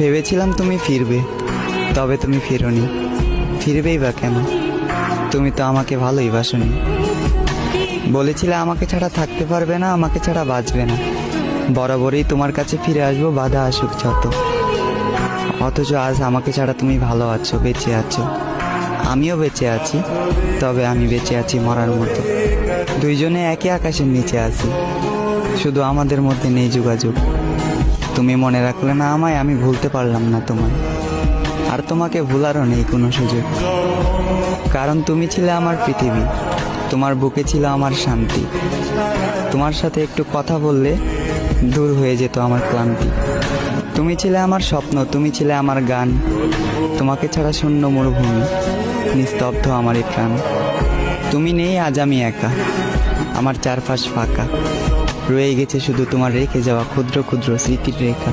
ভেবেছিলাম তুমি ফিরবে, তবে তুমি ফিরোনি। ফিরবেই বা কেন? তুমি তো আমাকে ভালোই বাসনি। বলেছিলে আমাকে ছাড়া থাকতে পারবে না, আমাকে ছাড়া বাঁচবে না। বরাবরই তোমার কাছে ফিরে আসব, বাধা আসুক যত। অথচ আজ আমাকে ছাড়া তুমি ভালো আছো, বেঁচে আছো। আমিও বেঁচে আছি, তবে আমি বেঁচে আছি মরার মতো। দুইজনে একই আকাশের নিচে আছি, শুধু আমাদের মধ্যে নেই যোগাযোগ। তুমি মনে রাখলে না আমায়, আমি ভুলতে পারলাম না তোমায়। আর তোমাকে ভুলারও নেই কোনো সুযোগ। কারণ তুমি ছিলে আমার পৃথিবী, তোমার বুকে ছিল আমার শান্তি। তোমার সাথে একটু কথা বললে দূর হয়ে যেত আমার ক্লান্তি। তুমি ছিলে আমার স্বপ্ন, তুমি ছিলে আমার গান। তোমাকে ছাড়া শূন্য মরুভূমি। নিস্তব্ধ আমার এই প্রাণ। তুমি নেই, আজ আমি একা। আমার চারপাশ ফাঁকা। রয়ে গেছে শুধু তোমার রেখে যাওয়া ক্ষুদ্র ক্ষুদ্র স্মৃতির রেখা।